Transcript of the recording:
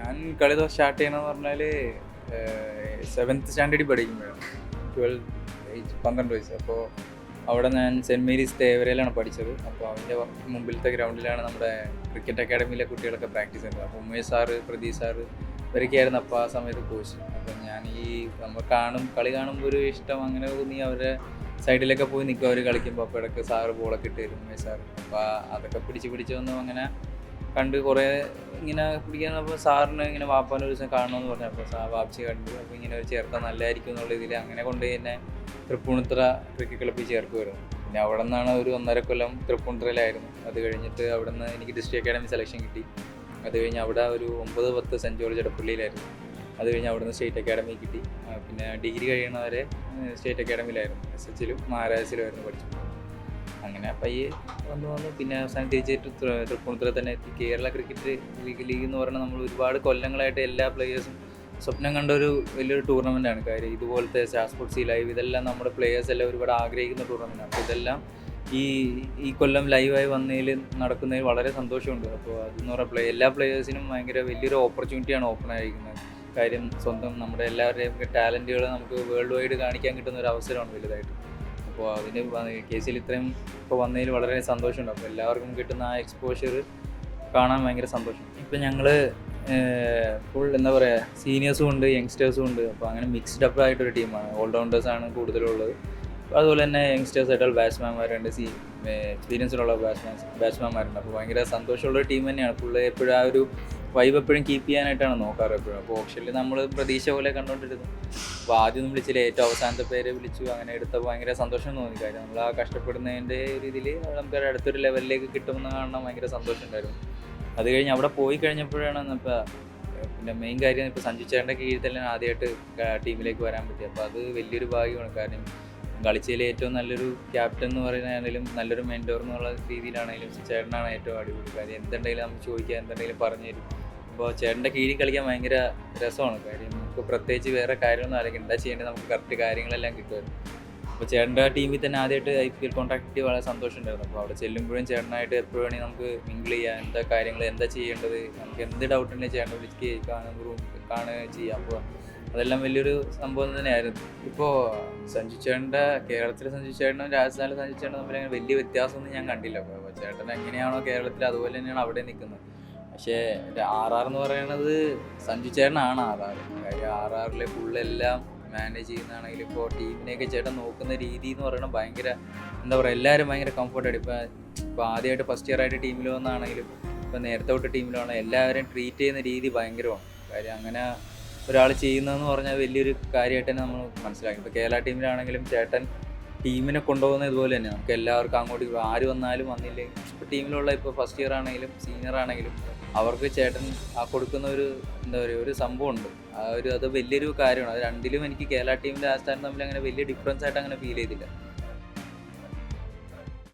ഞാൻ കളി സ്റ്റാർട്ട് ചെയ്യണമെന്ന് പറഞ്ഞാൽ സെവൻത്ത് സ്റ്റാൻഡേർഡിൽ പഠിക്കുമ്പോഴാണ്. ട്വൽവ് ഏജ് പന്ത്രണ്ട് വയസ്സ്. അപ്പോൾ അവിടെ ഞാൻ സെന്റ് മേരീസ് തേവരയിലാണ് പഠിച്ചത്. അപ്പോൾ അതിന്റെ മുമ്പിലത്തെ ഗ്രൗണ്ടിലാണ് നമ്മുടെ ക്രിക്കറ്റ് അക്കാഡമിയിലെ കുട്ടികളൊക്കെ പ്രാക്ടീസ് ചെയ്യുന്നത്. അപ്പോൾ ഉമേഷ് സാറ് പ്രദീപ് സാറ് ഇവരൊക്കെയായിരുന്നു അപ്പോൾ ആ സമയത്ത് കോച്ച് അപ്പോൾ ഞാൻ ഈ നമ്മൾ കാണും കളി കാണുമ്പോൾ ഒരു ഇഷ്ടം അങ്ങനെ തോന്നി അവരെ സൈഡിലൊക്കെ പോയി നിൽക്കും അവർ കളിക്കുമ്പോൾ അപ്പോൾ ഇടയ്ക്ക് സാറ് ബോളൊക്കെ ഇട്ട് തരും ഉമേഷ് സാറ് അപ്പോൾ അതൊക്കെ പിടിച്ച് പിടിച്ച് വന്നു അങ്ങനെ കണ്ട് കുറേ ഇങ്ങനെ പിടിക്കാൻ അപ്പോൾ സാറിന് ഇങ്ങനെ വാപ്പാന്റെ ഒരു ദിവസം കാണണമെന്ന് പറഞ്ഞു. അപ്പോൾ സാ കണ്ടു. അപ്പോൾ ഇങ്ങനെ ഒരു ചേർക്കാൻ നല്ലതായിരിക്കും എന്നുള്ള രീതിയിൽ അങ്ങനെ കൊണ്ട് തന്നെ തൃപ്പൂണിത്തറ ക്രിക്കറ്റ് ക്ലബ്ബിൽ ചേർക്കുമായിരുന്നു പിന്നെ അവിടെ നിന്നാണ് ഒരു ഒന്നര കൊല്ലം തൃപ്പൂണിത്തറയിലായിരുന്നു. അത് കഴിഞ്ഞിട്ട് അവിടെ നിന്ന് എനിക്ക് ഡിസ്ട്രിക്ട് അക്കാഡമി സെലക്ഷൻ കിട്ടി. അത് കഴിഞ്ഞ് അവിടെ ഒരു ഒമ്പത് പത്ത് സെന്റ് ജോർജ് എടപ്പള്ളിയിലായിരുന്നു. അത് കഴിഞ്ഞ് അവിടെ നിന്ന് സ്റ്റേറ്റ് അക്കാഡമി കിട്ടി. പിന്നെ ഡിഗ്രി കഴിയണവരെ സ്റ്റേറ്റ് അക്കാഡമിയിലായിരുന്നു എസ് എച്ചിലും മഹാരാജസിലുമായിരുന്നു പഠിച്ചു അങ്ങനെ. പയ്യെ വന്നു വന്നു പിന്നെ അവസാനം തിരിച്ചേറ്റ് തൃപ്പൂണിത്തുറ തന്നെ എത്തി. കേരള ക്രിക്കറ്റ് ലീഗ് ലീഗ് എന്ന് പറഞ്ഞാൽ നമ്മൾ ഒരുപാട് കൊല്ലങ്ങളായിട്ട് എല്ലാ പ്ലേയേഴ്സും സ്വപ്നം കണ്ട ഒരു വലിയൊരു ടൂർണമെന്റാണ് കാര്യം ഇതുപോലത്തെ സ്പോർട്സ് ലൈവ് ഇതെല്ലാം നമ്മുടെ പ്ലേയേഴ്സ് എല്ലാം ഒരുപാട് ആഗ്രഹിക്കുന്ന ടൂർണമെന്റാണ് അപ്പോൾ ഇതെല്ലാം ഈ ഈ കൊല്ലം ലൈവായി വന്നതിൽ നടക്കുന്നതിൽ വളരെ സന്തോഷമുണ്ട്. അപ്പോൾ അതെന്ന് പറഞ്ഞാൽ പ്ലേ എല്ലാ പ്ലേയേഴ്സിനും ഭയങ്കര വലിയൊരു ഓപ്പർച്യൂണിറ്റിയാണ് ഓപ്പൺ ആയിരിക്കുന്നത്. കാര്യം സ്വന്തം നമ്മുടെ എല്ലാവരുടെയും ടാലന്റുകൾ നമുക്ക് വേൾഡ് വൈഡ് കാണിക്കാൻ കിട്ടുന്ന ഒരു അവസരമാണ് വലുതായിട്ട്. അപ്പോൾ അതിന് കേസിൽ ഇത്രയും ഇപ്പോൾ വന്നതിൽ വളരെ സന്തോഷമുണ്ട്. അപ്പോൾ എല്ലാവർക്കും കിട്ടുന്ന ആ എക്സ്പോഷർ കാണാൻ ഭയങ്കര സന്തോഷം. ഇപ്പം ഞങ്ങൾ ഫുൾ എന്താ പറയുക സീനിയേഴ്സും ഉണ്ട് യങ്സ്റ്റേഴ്സും ഉണ്ട്. അപ്പോൾ അങ്ങനെ മിക്സ്ഡ് അപ്പ് ആയിട്ടൊരു ടീമാണ് ഓൾറൗണ്ടേഴ്സാണ് കൂടുതലുള്ളത്. അതുപോലെ തന്നെ യങ്സ്റ്റേഴ്സ് ആയിട്ടുള്ള ബാറ്റ്സ്മാൻമാരുണ്ട് സീ എക്സ്പീരിയൻസിലുള്ള ബാറ്റ്സ്മാൻ ബാറ്റ്സ്മാൻമാരുണ്ട് അപ്പോൾ ഭയങ്കര സന്തോഷമുള്ള ടീം തന്നെയാണ്. ഫുള്ള് എപ്പോഴും ആ ഒരു വൈബ് എപ്പോഴും കീപ്പ് ചെയ്യാനായിട്ടാണ് നോക്കാറ് എപ്പോഴും. അപ്പോൾ ഓപ്ഷനിൽ നമ്മൾ പ്രതീക്ഷ പോലെ കണ്ടുകൊണ്ടിരുന്നു അപ്പോൾ ആദ്യം ഒന്നും വിളിച്ചില്ല ഏറ്റവും അവസാനത്തെ പേര് വിളിച്ചു അങ്ങനെ എടുത്തപ്പോൾ ഭയങ്കര സന്തോഷം തോന്നി. കാര്യം നമ്മൾ ആ കഷ്ടപ്പെടുന്നതിന്റെ രീതിയിൽ നമുക്ക് അടുത്തൊരു ലെവലിലേക്ക് കിട്ടുമെന്ന് കാണണം ഭയങ്കര സന്തോഷം ഉണ്ടായിരുന്നു. അത് കഴിഞ്ഞ് അവിടെ പോയി കഴിഞ്ഞപ്പോഴാണ് ഇപ്പോൾ പിന്നെ മെയിൻ കാര്യം ഇപ്പോൾ സഞ്ജു ചേട്ടന്റെ കീഴിൽ തന്നെ ആദ്യമായിട്ട് ടീമിലേക്ക് വരാൻ പറ്റി അപ്പോൾ അത് വലിയൊരു ഭാഗ്യമാണ്. കാരണം കളിച്ചതിൽ ഏറ്റവും നല്ലൊരു ക്യാപ്റ്റൻ എന്ന് പറയുന്നതാണെങ്കിലും നല്ലൊരു മെന്റോർ എന്നുള്ള രീതിയിലാണെങ്കിലും ചേട്ടനാണ് ഏറ്റവും അടിപൊളി. കാര്യം എന്തുണ്ടെങ്കിലും നമുക്ക് ചോദിക്കുക എന്തുണ്ടെങ്കിലും പറഞ്ഞു തരും അപ്പോൾ ചേട്ടന്റെ കീഴിൽ കളിക്കാൻ ഭയങ്കര രസമാണ്. കാര്യം നമുക്ക് പ്രത്യേകിച്ച് വേറെ കാര്യമൊന്നും അല്ലെങ്കിൽ എന്താ ചെയ്യേണ്ടത്? നമുക്ക് കറക്റ്റ് കാര്യങ്ങളെല്ലാം കിട്ടുമായിരുന്നു. അപ്പോൾ ചേട്ടന്റെ ടീമിൽ തന്നെ ആദ്യമായിട്ട് ഐ പി എൽ കോൺടാക്ട് കിട്ടി വളരെ സന്തോഷമുണ്ടായിരുന്നു. അപ്പോൾ അവിടെ ചെല്ലുമ്പോഴും ചേട്ടനായിട്ട് എപ്പോഴും വേണമെങ്കിൽ നമുക്ക് മിങ്കിൾ ചെയ്യാം. എന്താ കാര്യങ്ങൾ? എന്താ ചെയ്യേണ്ടത്? നമുക്ക് എന്ത് ഡൗട്ട് ഉണ്ടെങ്കിൽ ചേട്ടൻ വിളിച്ച് കാണുക റൂം കാണുക ചെയ്യാം. അപ്പോൾ അതെല്ലാം വലിയൊരു സംഭവം തന്നെയായിരുന്നു. ഇപ്പോൾ സഞ്ജു ചേട്ടന്റെ കേരളത്തിലെ സഞ്ജു ചേട്ടനും രാജസ്ഥാനിലെ സഞ്ജു ചേട്ടനും തമ്മിൽ അങ്ങനെ വലിയ വ്യത്യാസമൊന്നും ഞാൻ കണ്ടില്ല. അപ്പോൾ ചേട്ടൻ എങ്ങനെയാണോ കേരളത്തിൽ അതുപോലെ തന്നെയാണ് അവിടെ നിൽക്കുന്നത്. പക്ഷേ ആർ ആർ എന്ന് പറയുന്നത് സഞ്ജു ചേട്ടനാണ് ആർ ആർ. കാര്യം ആർ ആറിലെ ഫുള്ളെല്ലാം മാനേജ് ചെയ്യുന്നതാണെങ്കിലും ഇപ്പോൾ ടീമിനെയൊക്കെ ചേട്ടൻ നോക്കുന്ന രീതി എന്ന് പറയുന്നത് ഭയങ്കര എന്താ പറയുക എല്ലാവരും ഭയങ്കര കംഫർട്ടായിട്ട് ഇപ്പോൾ ഇപ്പോൾ ആദ്യമായിട്ട് ഫസ്റ്റ് ഇയർ ആയിട്ട് ടീമിൽ വന്നാണെങ്കിലും ഇപ്പോൾ നേരത്തെ തൊട്ട് ടീമിലാണ് എല്ലാവരെയും ട്രീറ്റ് ചെയ്യുന്ന രീതി ഭയങ്കരമാണ്. കാര്യം അങ്ങനെ ഒരാൾ ചെയ്യുന്നതെന്ന് പറഞ്ഞാൽ വലിയൊരു കാര്യമായിട്ട് തന്നെ നമ്മൾ മനസ്സിലാക്കി ഇപ്പോൾ കേരള ടീമിലാണെങ്കിലും ചേട്ടൻ ടീമിനെ കൊണ്ടുപോകുന്ന ഇതുപോലെ തന്നെ. നമുക്ക് എല്ലാവർക്കും അങ്ങോട്ട് ആര് വന്നാലും വന്നില്ലെങ്കിൽ ഇപ്പോൾ ടീമിലുള്ള ഇപ്പോൾ ഫസ്റ്റ് ഇയർ ആണെങ്കിലും സീനിയർ ആണെങ്കിലും അവർക്ക് ചേട്ടൻ ആ കൊടുക്കുന്ന ഒരു എന്താ പറയുക ഒരു സംഭവമുണ്ട്. ആ ഒരു അത് വലിയൊരു കാര്യമാണ്. അത് രണ്ടിലും എനിക്ക് കേരള ടീമിന്റെ ആ സ്ഥാനം തമ്മിൽ അങ്ങനെ വലിയ ഡിഫറൻസ് ആയിട്ട് അങ്ങനെ ഫീൽ ചെയ്തില്ല.